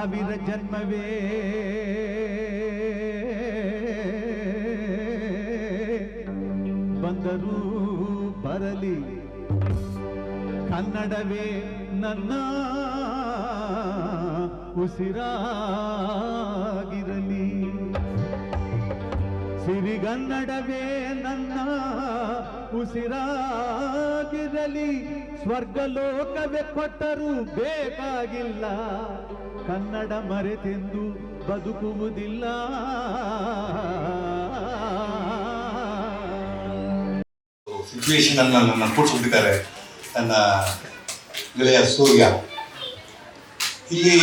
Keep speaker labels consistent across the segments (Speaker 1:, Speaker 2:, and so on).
Speaker 1: ಸಾವಿರ ಜನ್ಮವೇ. ಬಂದರೂ ಬರಲಿ. ಕನ್ನಡವೇ ನನ್ನ ಉಸಿರಾಗಿರಲಿ. ಸಿರಿಗನ್ನಡವೇ ನನ್ನ ಉಸಿರಾಗಿರಲಿ. ಸ್ವರ್ಗಲೋಕವೇ ಕೊಟ್ಟರೂ ಬೇಕಾಗಿಲ್ಲ. ಕನ್ನಡ ಮರೆತೆಂದು ಬದುಕುವುದಿಲ್ಲ.
Speaker 2: ಸಿಚುವೇಶನ್ ಅನ್ನ ನನ್ನ ಕೂಡಿಸ್ಬಿಟ್ಟಿದ್ದಾರೆ. ನನ್ನ ಗೆಳೆಯ ಸೂರ್ಯ. ಇಲ್ಲಿ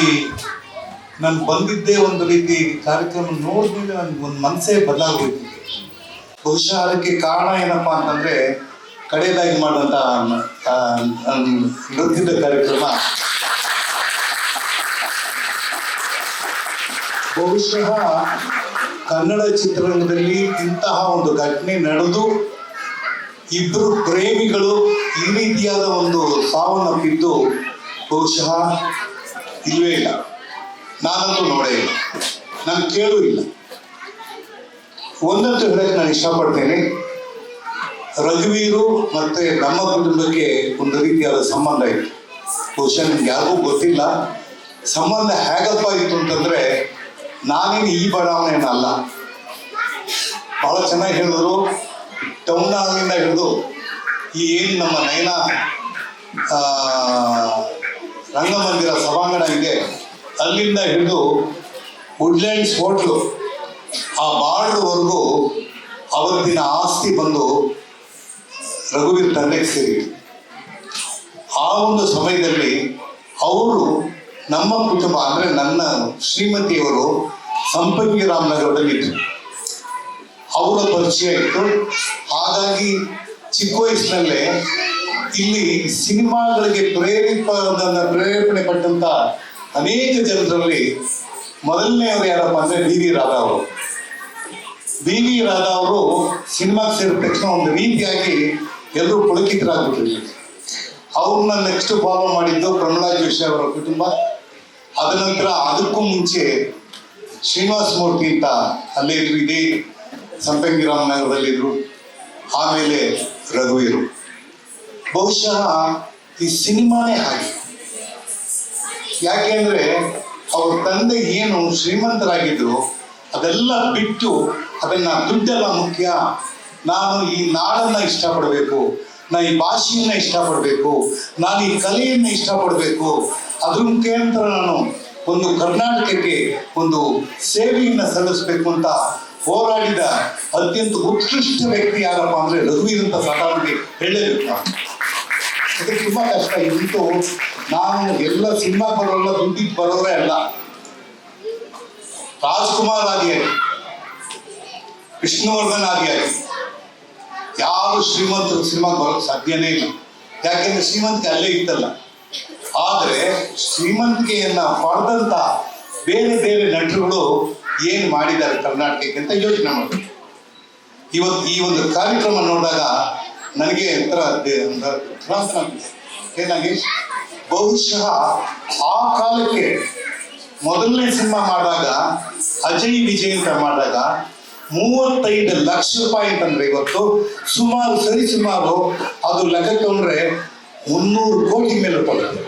Speaker 2: ನಾನು ಬಂದಿದ್ದೇ ಒಂದು ರೀತಿ ಕಾರ್ಯಕ್ರಮ ನೋಡಿದ್ಮೇಲೆ ನನ್ಗೆ ಒಂದು ಮನಸ್ಸೇ ಬದಲಾಗೋಯ್ತು ಬಹುಶಃ ಅದಕ್ಕೆ ಕಾರಣ ಏನಪ್ಪಾ ಅಂತಂದ್ರೆ ಕಡೆಯದಾಗಿ ಆ, ನೃತ್ಯದ ಕಾರ್ಯಕ್ರಮ ಬಹುಶಃ ಕನ್ನಡ ಚಿತ್ರರಂಗದಲ್ಲಿ ಇಂತಹ ಒಂದು ಘಟನೆ ನಡೆದು ಇಬ್ಬರು ಪ್ರೇಮಿಗಳು ಈ ರೀತಿಯಾದ ಒಂದು ಸಾವನ್ನಪ್ಪಿದ್ದು ಬಹುಶಃ ಇಲ್ವೇ ಇಲ್ಲ. ನಾನಂತೂ ನೋಡೇ ಇಲ್ಲ. ನಾನು ಕೇಳೂ ಇಲ್ಲ. ಒಂದಂತೂ ಹೇಳಕ್ಕೆ ನಾನು ಇಷ್ಟಪಡ್ತೇನೆ. ರಘುವೀರು ಮತ್ತೆ ನಮ್ಮ ಕುಟುಂಬಕ್ಕೆ ಒಂದು ರೀತಿಯಾದ ಸಂಬಂಧ ಇತ್ತು. ಬಹುಶಃ ನಿಮ್ಗೆ ಯಾರಿಗೂ ಗೊತ್ತಿಲ್ಲ. ಸಂಬಂಧ ಹೇಗಪ್ಪ ಇತ್ತು ಅಂತಂದ್ರೆ ನಾನೇನು ಈ ಬಡಾವಣೆಯನ್ನಲ್ಲ. ಬಹಳ ಚೆನ್ನಾಗಿ ಹೇಳಿದ್ರು, ಟೌನ್ ಹಾಲಿಂದ ಹಿಡಿದು ಈ ಏನು ನಮ್ಮ ನಯನ ರಂಗಮಂದಿರ ಸಭಾಂಗಣ ಇದೆ ಅಲ್ಲಿಂದ ಹಿಡಿದು ವುಡ್ಲ್ಯಾಂಡ್ಸ್ ಹೋಟ್ಲು, ಆ ಬಾರ್ಡ್ವರೆಗೂ ಅವತ್ತಿನ ಆಸ್ತಿ ಬಂದು ರಘುವೀರ್ ತಂದೆಗೆ ಸೇರಿತು ಆ ಒಂದು ಸಮಯದಲ್ಲಿ ಅವರು ನಮ್ಮ ಕುಟುಂಬ ಅಂದ್ರೆ ನನ್ನ ಶ್ರೀಮತಿಯವರು ಸಂಪಂಗಿ ರಾಮನಗರದಲ್ಲಿದ್ದರು ಅವರ ಪರಿಚಯ ಇತ್ತು. ಹಾಗಾಗಿ ಚಿಕ್ಕ ವಯಸ್ಸಿನಲ್ಲೇ ಇಲ್ಲಿ ಸಿನಿಮಾಗಳಿಗೆ ಪ್ರೇರೇಪ ಪ್ರೇರೇಪಣೆ ಪಟ್ಟಂತ ಅನೇಕ ಜನರಲ್ಲಿ ಮೊದಲನೆಯವರು ಯಾರಪ್ಪ ಅಂದ್ರೆ ಡಿ ವಿ ರಾಧಾ ಅವರು. ಡಿ ವಿ ರಾಧಾ ಅವರು ಸಿನಿಮಾಗೆ ಸೇರಿದ ತಕ್ಷಣ ಒಂದು ರೀತಿಯಾಗಿ ಎಲ್ಲರೂ ಪುಳಕಿತರಾಗ್ಬಿಟ್ಟಿದ್ರು. ಅವ್ರನ್ನ ನೆಕ್ಸ್ಟ್ ಫಾಲೋ ಮಾಡಿದ್ದು ಪ್ರಮಲಾ ಜೋಶಿ ಅವರ ಕುಟುಂಬ. ಅದ ನಂತರ ಅದಕ್ಕೂ ಮುಂಚೆ ಶ್ರೀನಿವಾಸ ಮೂರ್ತಿ ಅಂತ ಅಲ್ಲೇ ಇದ್ರು, ಇದೇ ಸಂಪಂಗಿ ರಾಮನಗರದಲ್ಲಿದ್ರು ಆಮೇಲೆ ರಘುವೀರು ಬಹುಶಃ ಈ ಸಿನಿಮಾನೇ ಹಾಗೆ. ಯಾಕೆಂದ್ರೆ ಅವ್ರ ತಂದೆ ಏನು ಶ್ರೀಮಂತರಾಗಿದ್ರು, ಅದೆಲ್ಲ ಬಿಟ್ಟು ಅದನ್ನ ದುಡ್ಡೆಲ್ಲ ಮುಖ್ಯ. ನಾನು ಈ ನಾಡನ್ನ ಇಷ್ಟಪಡಬೇಕು. ನಾ ಈ ಭಾಷೆಯನ್ನ ಇಷ್ಟಪಡಬೇಕು, ನಾನು ಈ ಕಲೆಯನ್ನ ಇಷ್ಟಪಡಬೇಕು, ಅದ್ರ ಮುಖಾಂತರ ನಾನು ಒಂದು ಕರ್ನಾಟಕಕ್ಕೆ ಒಂದು ಸೇವೆಯನ್ನ ಸಲ್ಲಿಸಬೇಕು ಅಂತ ಹೋರಾಡಿದ ಅತ್ಯಂತ ಉತ್ಕೃಷ್ಟ ವ್ಯಕ್ತಿ ಯಾರಪ್ಪ ಅಂದ್ರೆ ರಘುವೀರ್ ಅಂತ ಸಾಧಾರಣಕ್ಕೆ ಹೇಳಬೇಕು ಅದಕ್ಕೆ ತುಂಬಾ ಕಷ್ಟ. ಇಂತೂ ನಾನು ಎಲ್ಲ ಸಿನಿಮಾ ಬರೋಲ್ಲ ದುಡ್ಡಿಗೆ ಬರೋರೇ ಅಲ್ಲ. ರಾಜ್ಕುಮಾರ್ ಆಗಿ ವಿಷ್ಣುವರ್ಧನ್ ಆಗಿಯಾಗಿ ಯಾರು ಶ್ರೀಮಂತ ಸಿನಿಮಾ ಬರೋಕ್ ಸಾಧ್ಯನೇ ಇಲ್ಲ. ಯಾಕೆಂದ್ರೆ ಶ್ರೀಮಂತ ಅಲ್ಲೇ ಇತ್ತಲ್ಲ. ಆದ್ರೆ ಶ್ರೀಮಂತಿಕೆಯನ್ನ ಪಡೆದಂತ ಬೇರೆ ಬೇರೆ ನಟರುಗಳು ಏನ್ ಮಾಡಿದ್ದಾರೆ ಕರ್ನಾಟಕಕ್ಕೆ ಅಂತ ಯೋಚನೆ ಮಾಡ್ತೀವಿ ಇವತ್ತು ಈ ಒಂದು ಕಾರ್ಯಕ್ರಮ ನೋಡಿದಾಗ ನನಗೆ ಒಂಥರ. ಏನಾಗಿ ಬಹುಶಃ ಆ ಕಾಲಕ್ಕೆ ಮೊದಲನೇ ಸಿನಿಮಾ ಮಾಡಿದಾಗ ಅಜಯ್ ವಿಜಯ್ ಅಂತ ಮಾಡಿದಾಗ ಮೂವತ್ತೈದು ಲಕ್ಷ ರೂಪಾಯಿ ಅಂತಂದ್ರೆ ಇವತ್ತು ಸುಮಾರು ಸರಿ ಸುಮಾರು ಅದು ಲೆಕ್ಕ ತಗೊಂಡ್ರೆ ಮುನ್ನೂರು ಕೋಟಿ ಮೇಲೆ ಕೊಡುತ್ತೆ.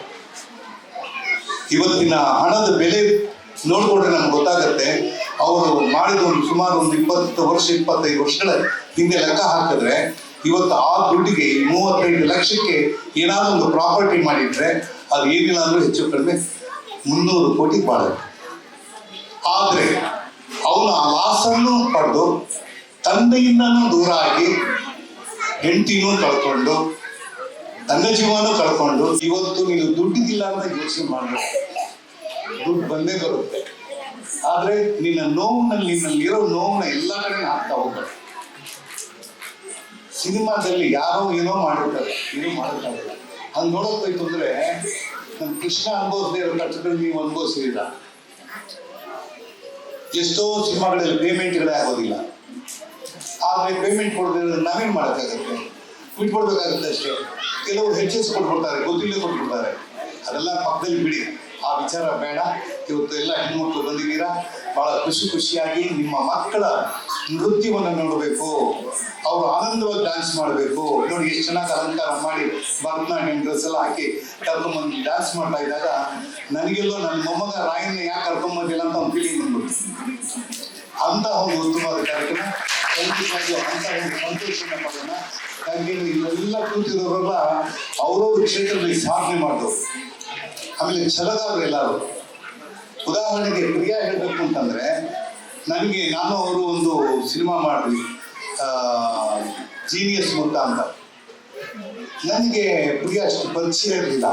Speaker 2: ಇವತ್ತಿನ ಹಣದ ಬೆಲೆ ನೋಡ್ಕೊಂಡ್ರೆ ನಮ್ಗೆ ಗೊತ್ತಾಗತ್ತೆ. ಅವರು ಮಾಡಿದ ಒಂದು ಸುಮಾರು ಒಂದು ಇಪ್ಪತ್ತು ವರ್ಷ, ಇಪ್ಪತ್ತೈದು ವರ್ಷಗಳ ಹಿಂದೆ ಲೆಕ್ಕ ಹಾಕಿದ್ರೆ ಇವತ್ತು ಆ ದುಡ್ಡಿಗೆ ಮೂವತ್ತೈದು ಲಕ್ಷಕ್ಕೆ ಏನಾದ್ರು ಒಂದು ಪ್ರಾಪರ್ಟಿ ಮಾಡಿಟ್ರೆ ಅದು ಏನಿಲ್ಲ ಅಂದ್ರೆ ಹೆಚ್ಚು ಕಡಿಮೆ ಮುನ್ನೂರು ಕೋಟಿ ಬಾಳುತ್ತೆ. ಆದ್ರೆ ಅವನು ಆ ಪಡೆದು ತಂದೆಯಿಂದನೂ ದೂರ ಆಗಿ ಹೆಂಡತಿನೂ ಕಳ್ಕೊಂಡು ತನ್ನ ಜೀವನೂ ಕಳ್ಕೊಂಡು ಇವತ್ತು ನೀನು ದುಡ್ಡಿದಿಲ್ಲ ಅಂತ ಯೋಚನೆ ಮಾಡಬೇಕು ದುಡ್ಡು ಬಂದೇ ಬರುತ್ತೆ. ಆದ್ರೆ ನಿನ್ನ ನೋವಿನಲ್ಲಿ, ನಿನ್ನಲ್ಲಿರೋ ನೋವನ್ನ ಎಲ್ಲ ಕಡೆ ಹಾಕ್ತಾ ಹೋಗ್ಬೇಕು ಸಿನಿಮಾದಲ್ಲಿ ಯಾರೋ ಏನೋ ಮಾಡಿರ್ತಾರೆ ಏನೋ ಮಾಡಿರ್ತಾರೆ ಹಂಗೆ ನೋಡೋಕ್ ಹೋಯ್ತು ಅಂದ್ರೆ ನಮ್ ಕೃಷ್ಣ ಅನುಭವಿಸದೇ ಇರೋ ಕಷ್ಟಗಳು ನೀವು ಅನುಭವಿಸಿದ ಎಷ್ಟೋ ಸಿನಿಮಾಗಳಲ್ಲಿ ಪೇಮೆಂಟ್ಗಳೇ ಆಗೋದಿಲ್ಲ ಆದ್ರೆ ಪೇಮೆಂಟ್ ಕೊಡದಿದ್ರೆ ನಾವೇನ್ ಮಾಡೋಕ್ಕಾಗತ್ತೆ ಬಿಟ್ಕೊಡ್ಬೇಕಾಗುತ್ತೆ ಅಷ್ಟೇ ಕೆಲವರು ಹೆಚ್ಚೆಸ್ ಕೊಟ್ಬಿಡ್ತಾರೆ ಗೊತ್ತಿಲ್ಲದೆ ಕೊಟ್ಬಿಡ್ತಾರೆ ಅದೆಲ್ಲ ಪಕ್ಕದಲ್ಲಿ ಬಿಡಿ ಆ ವಿಚಾರ ಬೇಡ. ಇವತ್ತು ಎಲ್ಲ ಹೆಣ್ಮಕ್ಳು ಬಂದಿದ್ದೀರಾ? ಬಹಳ ಖುಷಿ ಖುಷಿಯಾಗಿ ನಿಮ್ಮ ಮಕ್ಕಳ ನೃತ್ಯವನ್ನು ನೋಡಬೇಕು. ಅವರು ಆನಂದವಾಗಿ ಡ್ಯಾನ್ಸ್ ಮಾಡಬೇಕು. ನೋಡಿ ಎಷ್ಟು ಚೆನ್ನಾಗಿ ಅಲಂಕಾರ ಮಾಡಿ ಭರತನಾಟ್ಯಂ ಡ್ರೆಸ್ ಎಲ್ಲ ಹಾಕಿ ಕರ್ಕೊಂಬಂದು ಡ್ಯಾನ್ಸ್ ಮಾಡ್ತಾ ಇದ್ದಾಗ ನನಗೆಲ್ಲೋ ನನ್ನ ಮೊಮ್ಮಗ ರಾಯನ್ನ ಯಾಕೆ ಕರ್ಕೊಂಬಂದಿಲ್ಲ ಅಂತ ಒಂದು ಫೀಲಿಂಗ್ ಬಂದ್ಬಿಡ್ತು. ಅಂತ ಒಂದು ಉತ್ತಮವಾದ ಕಾರ್ಯಕ್ರಮ. ಅಂತ ಒಂದು ಸಂತೋಷನ ಮಾಡೋಣ ಹಾಗೆ ಕೂತಿರೋರೆಲ್ಲ ಅವ್ರವ್ರ ಕ್ಷೇತ್ರದಲ್ಲಿ ಸಾಧನೆ ಮಾಡಿದವರು. ಆಮೇಲೆ ಛಲದವರು ಎಲ್ಲರೂ ಉದಾಹರಣೆಗೆ ಪ್ರಿಯಾ ಹೇಳಬೇಕು ಅಂತಂದ್ರೆ, ನನಗೆ ನಾನು ಅವರು ಒಂದು ಸಿನಿಮಾ ಮಾಡಿದ್ವಿ ಜೀನಿಯಸ್ ಮುತ್ತ ಅಂತ. ನನಗೆ ಪ್ರಿಯಾ ಅಷ್ಟು ಪರಿಚಯ ಇರಲಿಲ್ಲ.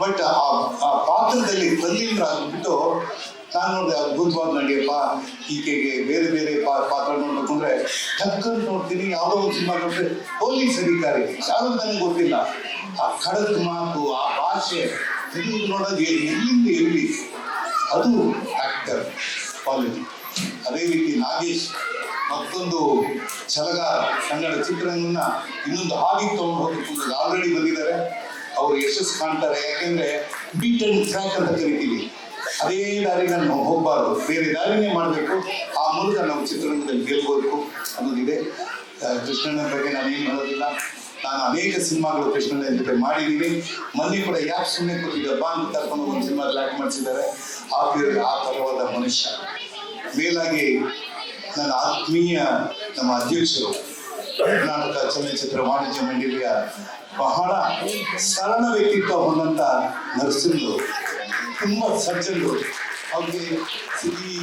Speaker 2: ಬಟ್ ಆ ಪಾತ್ರದಲ್ಲಿ ಪಾತ್ರದಲ್ಲಿ ತಲ್ಲೀನರಾಗ್ಬಿಟ್ಟು ನಾನು ನೋಡಿದೆ ಅದ್ಭುತವಾದ ನಡೆಯಪ್ಪ, ಈಕೆಗೆ ಬೇರೆ ಬೇರೆ ಪಾತ್ರ ನೋಡ್ಬೇಕು ಅಂದ್ರೆ ಟಕ್ಕನ್ ನೋಡ್ತೀನಿ, ಯಾವುದೋ ಒಂದು ಸಿನಿಮಾ ನೋಡಿದ್ರೆ ಪೊಲೀಸ್ ಅಧಿಕಾರಿ ಯಾರು ನನಗೆ ಗೊತ್ತಿಲ್ಲ. ಆ ಖಡಕ್ ಮಾತು, ಆ ಭಾಷೆ ಎ- ಎಲ್ಲಿಂದ ಎಲ್ಲಿ ಅದು ಆಕ್ಟರ್ ಕ್ವಾಲಿಟಿ ಅದೇ ರೀತಿ ನಾಗೇಶ್ ಮತ್ತೊಂದು ಛಲಗ ಕನ್ನಡ ಚಿತ್ರರಂಗನ ಇನ್ನೊಂದು ಹಾದಿಗೆ ತಗೊಂಡು ಹೋಗಿ ಆಲ್ರೆಡಿ ಬಂದಿದ್ದಾರೆ. ಅವರು ಯಶಸ್ಸು ಕಾಣ್ತಾರೆ. ಯಾಕೆಂದ್ರೆ ಬೀಟ್ ಅಂಡ್ ಟ್ರ್ಯಾಕ್ ಅಂತ ಕರಿತೀವಿ. ಅದೇ ದಾರಿನ ನಾವು ಹೋಗಬಾರ್ದು. ಬೇರೆ ದಾರಿನೇ ಮಾಡಬೇಕು. ಆ ಮೂಲಕ ನಾವು ಚಿತ್ರರಂಗದಲ್ಲಿ ಗೆಲ್ಬೋದು ಅನ್ನೋದಿದೆ. ಕೃಷ್ಣನ ಬಗ್ಗೆ ನಾನು ಏನು ಹೇಳೋದಿಲ್ಲ. ನಾನು ಅನೇಕ ಸಿನಿಮಾಗಳು ಕೃಷ್ಣನ ಜೊತೆ ಮಾಡಿದ್ದೀನಿ. ಮಂದಿ ಕೂಡ ಯಾಕೆ ಸುಮ್ಮನೆ ಕೂತಿದ್ದೆ ಬಾ ಅಂತ ಕರ್ಕೊಂಡು ಒಂದು ಸಿನಿಮಾ ಲ್ಯಾಕ್ ಮಾಡಿಸಿದ್ದಾರೆ. ಆ ಪೀರಿಯಡ್ ಆ ತರವಾದ ಮನುಷ್ಯ. ಮೇಲಾಗಿ ನನ್ನ ಆತ್ಮೀಯ ನಮ್ಮ ಅಧ್ಯಕ್ಷರು, ಕರ್ನಾಟಕ ಚಲನಚಿತ್ರ ವಾಣಿಜ್ಯ ಮಂಡಳಿಯ ಬಹಳ ಸರಳ ವ್ಯಕ್ತಿತ್ವ ಹೊಂದಂತ ನರ್ಸಿಂಗ್ ತುಂಬಾ ಸಜ್ಜನರು. ಅವ್ರಿಗೆ ಈ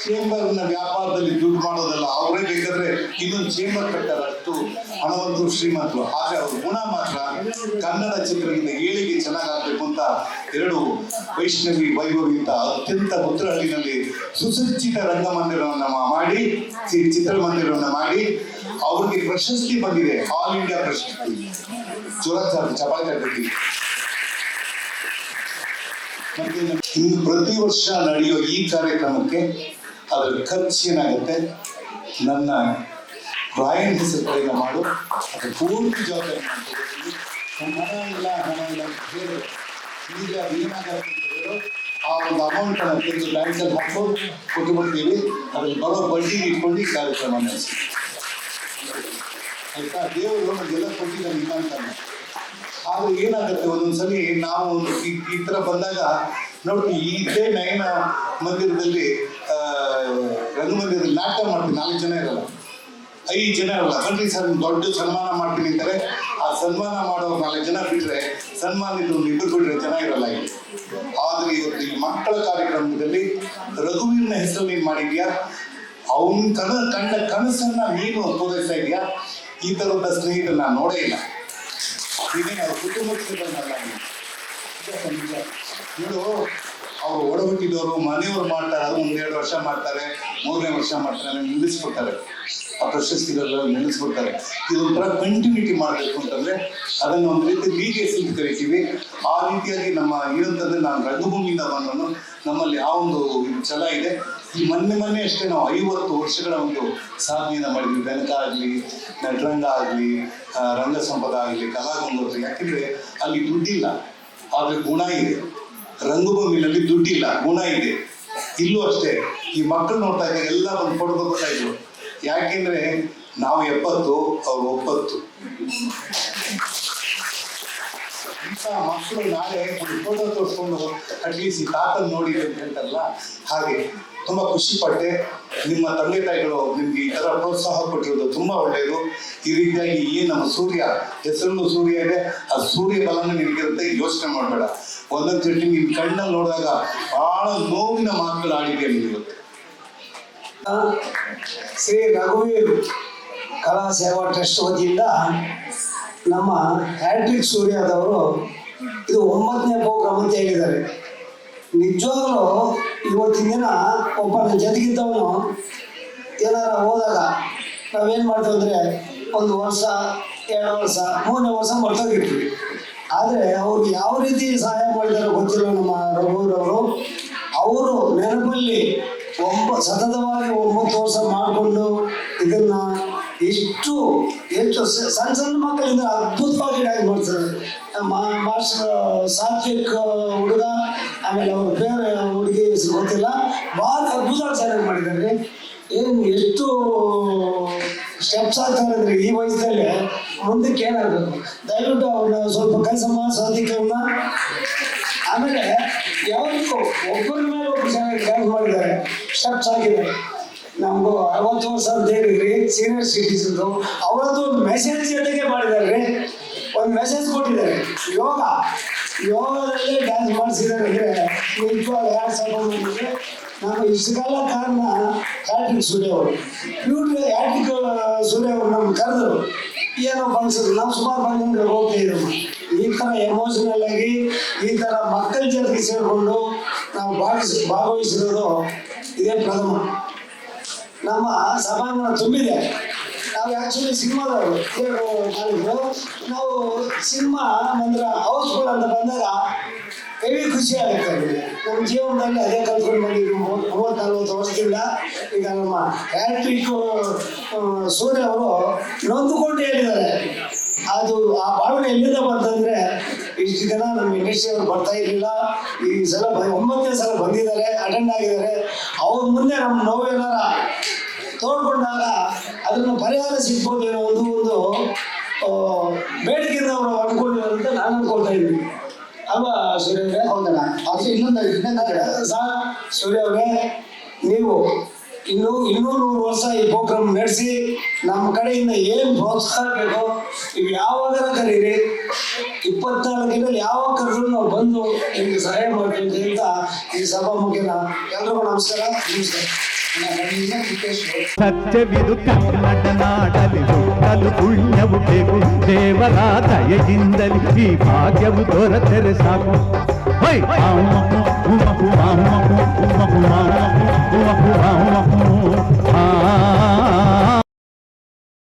Speaker 2: ಚೇಂಬರ್ನ ವ್ಯಾಪಾರದಲ್ಲಿ ದುಡ್ಡು ಮಾಡೋದಲ್ಲ, ಅವರೇ ಬೇಕಾದ್ರೆ ಇನ್ನೊಂದು ಚೇಂಬರ್ ಕಟ್ಟಾರೆ. ಅಷ್ಟು ಹಣವಂತರು ಶ್ರೀಮಂತರು. ಹಾಗೆ ಅವ್ರ ಗುಣ ಮಾತ್ರ ಕನ್ನಡ ಚಿತ್ರದಿಂದ ಏಳಿಗೆ ಚೆನ್ನಾಗಾಗಬೇಕು ಅಂತ ಎರಡು ವೈಷ್ಣವಿ ವೈಭವಿ ಅಂತ ಅತ್ಯಂತ ಉತ್ತರಹಳ್ಳಿನಲ್ಲಿ ಸುಸಜ್ಜಿತ ರಂಗಮಂದಿರವನ್ನ ಮಾಡಿ ಚಿತ್ರಮಂದಿರವನ್ನು ಮಾಡಿ ಅವ್ರಿಗೆ ಪ್ರಶಸ್ತಿ ಬಂದಿದೆ. ಆಲ್ ಇಂಡಿಯಾ ಪ್ರಶಸ್ತಿ. ಜೋರ ಚಪಾತಿ ಇನ್ನು ಪ್ರತಿ ವರ್ಷ ನಡೆಯೋ ಈ ಕಾರ್ಯಕ್ರಮಕ್ಕೆ ಅದರ ಖರ್ಚು ಏನಾಗುತ್ತೆ? ನನ್ನ ರಾಯನ್ ಹೆಸರು ಕಡೆಯಿಂದ ಮಾಡು ಅದು ಪೂರ್ತಿ ಜವಾಬ್ದಾರಿ ಹಣ ಇಲ್ಲ ಹಣ ಇಲ್ಲ ಈಗ ಏನಾಗುತ್ತೆ ಅಂತ ಆ ಒಂದು ಅಮೌಂಟ್ ಅನ್ನು ತೆಗೆದು ಬ್ಯಾಂಕಲ್ಲಿ ಹಾಕೊಂಡು ಕೊಟ್ಟು ಬಿಡ್ತೀವಿ ಅದ್ರಲ್ಲಿ ಬರೋ ಬಡ್ಡಿ ಇಟ್ಕೊಂಡು ಈ ಕಾರ್ಯಕ್ರಮ ನಡೆಸ್ತೀವಿ ಆಯ್ತಾ ದೇವರು ನಮಗೆಲ್ಲ ಕೊಟ್ಟಿದ್ದಾನೆ ಇಲ್ಲ ಅಂತಾನೆ ಆದ್ರೆ ಏನಾಗುತ್ತೆ ಒಂದೊಂದ್ಸಲಿ ನಾವು ಈ- ತರ ಬಂದಾಗ ನೋಡಿ ಇದೇ ನಯನ ಮಂದಿರದಲ್ಲಿ ರಂಗಮಂದಿರದಲ್ಲಿ ನಾಟಕ ಮಾಡ್ತೀವಿ ನಾಲ್ಕು ಜನ ಇರಲ್ಲ ಐದು ಜನ ಇರಲ್ಲ ಬನ್ನಿ ಸರ್ ದೊಡ್ಡ ಸನ್ಮಾನ ಮಾಡ್ತೀನಿ ಅಂತಾರೆ. ಆ ಸನ್ಮಾನ ಮಾಡೋರು ನಾಲ್ಕು ಜನ ಬಿಟ್ರೆ ಸನ್ಮಾನ ಒಂದು ಇಬ್ಬರು ಬಿಟ್ರೆ ಜನ ಇರಲ್ಲ ಇಲ್ಲಿ. ಆದ್ರೆ ಇವತ್ತು ಈ ಮಕ್ಕಳ ಕಾರ್ಯಕ್ರಮದಲ್ಲಿ ರಘುವೀರ್ನ ಹೆಸರು ನೀನ್ ಮಾಡಿದ್ಯಾ? ಅವನ್ ಕನ, ಕಂಡ ಕನಸನ್ನ ನೀನು ಪೂರೈಸ್ತಾ ಇದೆಯಾ? ಈ ತರದ ಸ್ನೇಹಿತರು ನಾನು ನೋಡೇ ಇಲ್ಲ. ಇದೇ ಅವ್ರ ನಿಜ. ಇವರು ಅವ್ರು ಓಡಬಿಟ್ಟಿದ್ದವರು ಮನೆಯವರು ಮಾಡ್ತಾರೆ ಅದು ಒಂದೆರಡು ವರ್ಷ ಮಾಡ್ತಾರೆ, ಮೂರನೇ ವರ್ಷ ಮಾಡ್ತಾರೆ ನಿಲ್ಲಿಸ್ಬಿಡ್ತಾರೆ. ಆ ಪ್ರಶಸ್ತಿಗಳೆಲ್ಲ ನೆನೆಸ್ಬಿಡ್ತಾರೆ ಇದೊಂಥರ ಕಂಟಿನ್ಯೂಟಿ ಮಾಡಬೇಕು ಅಂತಂದ್ರೆ ಅದನ್ನ ಒಂದು ರೀತಿ ಲೀಗೇಸಿ ಅಂತ ಕರಿತೀವಿ. ಆ ರೀತಿಯಾಗಿ ನಮ್ಮ ಏನಂತಂದ್ರೆ ನಾನು ರಂಗಭೂಮಿಯಿಂದ ಬಂದನು ನಮ್ಮಲ್ಲಿ ಆ ಒಂದು ಛಲ ಇದೆ. ಈ ಮೊನ್ನೆ ಮೊನ್ನೆ ಅಷ್ಟೇ ನಾವು ಐವತ್ತು ವರ್ಷಗಳ ಒಂದು ಸಾಧನೆಯನ್ನು ಮಾಡಿದ್ವಿ. ಬೆನಕ ಆಗಲಿ, ನಟರಂಗ ಆಗಲಿ ರಂಗ ಸಂಪದ ಆಗಲಿ ಕಲಾಗಂಗೋತ್ರಿ ಯಾಕೆಂದ್ರೆ ಅಲ್ಲಿ ದುಡ್ಡಿಲ್ಲ. ಆದ್ರೆ ಗುಣ ಇದೆ. ರಂಗಭೂಮಿನಲ್ಲಿ ದುಡ್ಡಿಲ್ಲ. ಗುಣ ಇದೆ. ಇಲ್ಲೂ ಅಷ್ಟೇ. ಈ ಮಕ್ಕಳು ನೋಡ್ತಾ ಇದ್ದಾರೆ ಎಲ್ಲ ಬಂದು ಫೋಟೋ ಇದ್ರು. ಯಾಕೆಂದ್ರೆ ನಾವು ಎಪ್ಪತ್ತು, ಅವ್ರು ಒಪ್ಪತ್ತು. ಇಂಥ ಮಕ್ಕಳು ನಾಳೆ ಒಂದು ಫೋಟೋ ತೋರಿಸ್ಕೊಂಡು ಅಟ್ಲೀಸ್ಟ್ ಈ ತಾತನ್ ನೋಡಿ ಅಂತ ಹೇಳ್ತಾರಲ್ಲ, ಹಾಗೆ ತುಂಬಾ ಖುಷಿ ಪಟ್ಟೆ. ನಿಮ್ಮ ತಂದೆ ತಾಯಿಗಳು ನಿಮ್ಗೆ ಈ ತರ ಪ್ರೋತ್ಸಾಹ ಕೊಟ್ಟಿರೋದು ತುಂಬಾ ಒಳ್ಳೆಯದು ಈ ರೀತಿಯಾಗಿ ಏನ್ ನಮ್ಮ ಸೂರ್ಯ ಹೆಸರಲ್ಲೂ ಸೂರ್ಯ ಇದೆ. ಆ ಸೂರ್ಯ ಬಲನ ನಿನಗಿರುತ್ತೆ, ಯೋಚನೆ ಮಾಡಬೇಡ. ಒಂದೊಂದು ಚಟ್ಟಿ ನಿಮ್ಮ ಕಣ್ಣಲ್ಲಿ ನೋಡಿದಾಗ ಬಹಳ ನೋವಿನ ಮಾತುಗಳು ಆಡಿದೆ ನೀನು ಇವತ್ತು
Speaker 3: ಶ್ರೀ ರಘುವೀರ್ ಕಲಾ ಸೇವಾ ಟ್ರಸ್ಟ್ ವತಿಯಿಂದ ನಮ್ಮ ಹ್ಯಾಟ್ರಿಕ್ ಸೂರ್ಯದವರು ಇದು ಒಂಬತ್ತನೇ ಪ್ರೋಗ್ರಾಮ್ ಅಂತ ಹೇಳಿದ್ದಾರೆ. ನಿಜವಾಗ್ಲೂ ಇವತ್ತಿನ ದಿನ ಒಬ್ಬ ನನ್ನ ಜೊತೆಗಿದ್ದವನು ಏನಾರ ಹೋದಾಗ ನಾವೇನು ಮಾಡ್ತೀವಿ ಅಂದರೆ ಒಂದು ವರ್ಷ, ಎರಡು ವರ್ಷ, ಮೂರನೇ ವರ್ಷ ಮರ್ತೋಗಿರ್ತೀವಿ ಆದರೆ ಅವ್ರಿಗೆ ಯಾವ ರೀತಿ ಸಹಾಯ ಮಾಡಿದಾರೋ ಗೊತ್ತಿಲ್ಲ ನಮ್ಮ ರಘುವರವರು ಅವರು ನೆನಪಲ್ಲಿ ಒಂಬ ಸತತವಾಗಿ ಒಂಬತ್ತು ವರ್ಷ ಮಾಡಿಕೊಂಡು ಇದನ್ನ ಎಷ್ಟು ಎಷ್ಟು ಸಣ್ಣ ಸಣ್ಣ ಮಕ್ಕಳಿಂದ ಅದ್ಭುತವಾಗಿ ಡ್ಯಾನ್ಸ್ ಮಾಡ್ತಾರೆ. ಮಾಸ್ಟರ್, ಸಾತ್ವಿಕ್, ಹುಡುಗ, ಆಮೇಲೆ ಅವ್ರ ಬೇರೆ ಹುಡುಗಿ ಗೊತ್ತಿಲ್ಲ. ಭಾಳ ಅದ್ಭುತವಾಗಿ ಚೆನ್ನಾಗಿ ಮಾಡಿದ್ದಾರೆ. ಏನು ಎಷ್ಟು ಸ್ಟೆಪ್ಸ್ ಆಗ್ತಾರೆ ಈ ವಯಸ್ಸಲ್ಲಿ ಮುಂದಕ್ಕೆ ಏನಾಗಬೇಕು? ದಯವಿಟ್ಟು ಅವ್ರನ್ನ ಸ್ವಲ್ಪ ಕೆಲಸ ಸಾಧಿಕ ಆಮೇಲೆ ಯಾವತ್ತೂ ಒಬ್ಬರ ಮೇಲೆ ಒಬ್ಬರು ಚೆನ್ನಾಗಿ ಡ್ಯಾನ್ಸ್ ಮಾಡಿದ್ದಾರೆ. ಸ್ಟೆಪ್ಸ್ ಆಗಿದೆ. ನಮಗೂ ಅರವತ್ತು ವರ್ಷ ಅಂತ ಹೇಳಿದ್ರಿ ಸೀನಿಯರ್ ಸಿಟಿಸನ್ ಅವರದ್ದು ಒಂದು ಮೆಸೇಜ್ ಜೊತೆಗೆ ಮಾಡಿದ್ದಾರೆ. ಒಂದು ಮೆಸೇಜ್ ಕೊಟ್ಟಿದ್ದಾರೆ. ಯೋಗ. ಯೋಗದಲ್ಲಿ ಡ್ಯಾನ್ಸ್ ಮಾಡಿಸಿದ್ದಾರೆ ಅಂದರೆ ನಿಜವಾಗ ಯಾರು ಸಂಬಂಧ? ನಾನು ಇಷ್ಟು ಕಾಲ ಕಾರಣ ಹ್ಯಾಟ್ರಿಕ್ ಸ್ಟುಡಿಯೋ ಅವರು ಇವ್ರಿಗೆ ಹ್ಯಾಟ್ರಿಕ್ ಸೂರ್ಯ ಅವರು ನಮ್ಗೆ ಕರೆದ್ರು ಏನೋ ಫಂಕ್ಷನ್ ನಾವು ಸುಮಾರು ಫಂಕ್ಷನ್ಗೆ ಹೋಗ್ತಾ ಇದ್ದೆವು ಈ ತರ ಎಮೋಷನಲ್ ಆಗಿ ಈ ತರ ಮಕ್ಕಳ ಜೊತೆಗೆ ಸೇರಿಕೊಂಡು ನಾವು ಭಾಗಿಸ್, ಭಾಗವಹಿಸಿರೋದು ಇದೇ ಪ್ರಥಮ. ನಮ್ಮ ಸಭಾಂಗಣ ತುಂಬಿದೆ. ನಾವು ಆಕ್ಚುಲಿ ಸಿನಿಮಾದವರು ನಾವು ಸಿನಿಮಾ ನಂತರ ಹೌಸ್ಫುಲ್ ಅಂತ ಬಂದಾಗ ಹೆವಿ ಖುಷಿ ಆಗುತ್ತೆ ನಮ್ಮ ಜೀವನದಲ್ಲಿ ಅದೇ ಕಲ್ತ್ಕೊಂಡು ಬಂದಿದ್ರು ಮೂವತ್ತು ನಲ್ವತ್ತು ವರ್ಷದಿಂದ ಈಗ ನಮ್ಮ ಹ್ಯಾಟ್ರಿಕ್ ಸೂರ್ಯ ಅವರು ನೊಂದುಕೊಂಡು ಹೇಳಿದ್ದಾರೆ ಅದು ಆ ಭಾವನೆ ಎಲ್ಲಿಂದ ಬಂತಂದ್ರೆ, ಇಷ್ಟು ಜನ ನಮ್ಮ ಇಂಡಸ್ಟ್ರಿ ಅವರು ಬರ್ತಾ ಇರಲಿಲ್ಲ. ಈ ಸಲ ಒಂಬತ್ತನೇ ಸಲ ಬಂದಿದ್ದಾರೆ ಅಟೆಂಡ್ ಆಗಿದ್ದಾರೆ. ಅವ್ರ ಮುಂದೆ ನಮ್ಮ ನೋವೇನಾರ ತೋಡ್ಕೊಂಡಾಗ ಅದನ್ನು ಪರಿಹಾರ ಸಿಗ್ಬೋದು ಏನೋ ಒಂದು ಒಂದು ಬೇಡಿಕೆಯಿಂದ ಅವರು ಅನ್ಕೊಂಡಿರೋದಂತ ನಾನು ಅನ್ಕೊಳ್ತಾ ಇದ್ದೀನಿ. ಅಲ್ವಾ ಸೂರ್ಯ ಅವರೇ.
Speaker 2: ಹೌದಣ್ಣ. ಅದು ಇನ್ನೊಂದು ಇನ್ನೊಂದು
Speaker 3: ಸರ್ ಸೂರ್ಯ ಅವರೇ ನೀವು ಇನ್ನು ಇನ್ನೂ ನೂರು ವರ್ಷ ಈ ಪ್ರೋಗ್ರಾಮ್ ನಡೆಸಿ ನಮ್ಮ ಕಡೆಯಿಂದ ಏನು ಪ್ರೋತ್ಸಾಹ ಬೇಕು ನೀವು ಯಾವಾಗ ಕರೀರಿ ಇಪ್ಪತ್ನಾಲ್ಕರಲ್ಲಿ ಯಾವಾಗ ಕರೆದ್ರು ನಾವು ಬಂದು ನಿಮ್ಗೆ ಸಹಾಯ ಮಾಡ್ತೀವಿ ಅಂತ ಈ ಸಭಾ ಮುಖ್ಯನ ಎಲ್ರಿಗೂ ನಮಸ್ಕಾರ ನಮಸ್ಕಾರ.
Speaker 1: ಸತ್ಯವಿದು ಕನ್ನಡ ನಾಡಲಿ ಹುಟ್ಟಲು ಪುಣ್ಯವು ಬೇಕು ದೇವರ ದಯದಿಂದಲಿ ಈ ಭಾಗ್ಯವು ದೊರೆತರೆ ಸಾಕು ಹೈ ಮಾಮ ಉಮಹು ಮಾಮ ಉಮಹು ಮಾಮ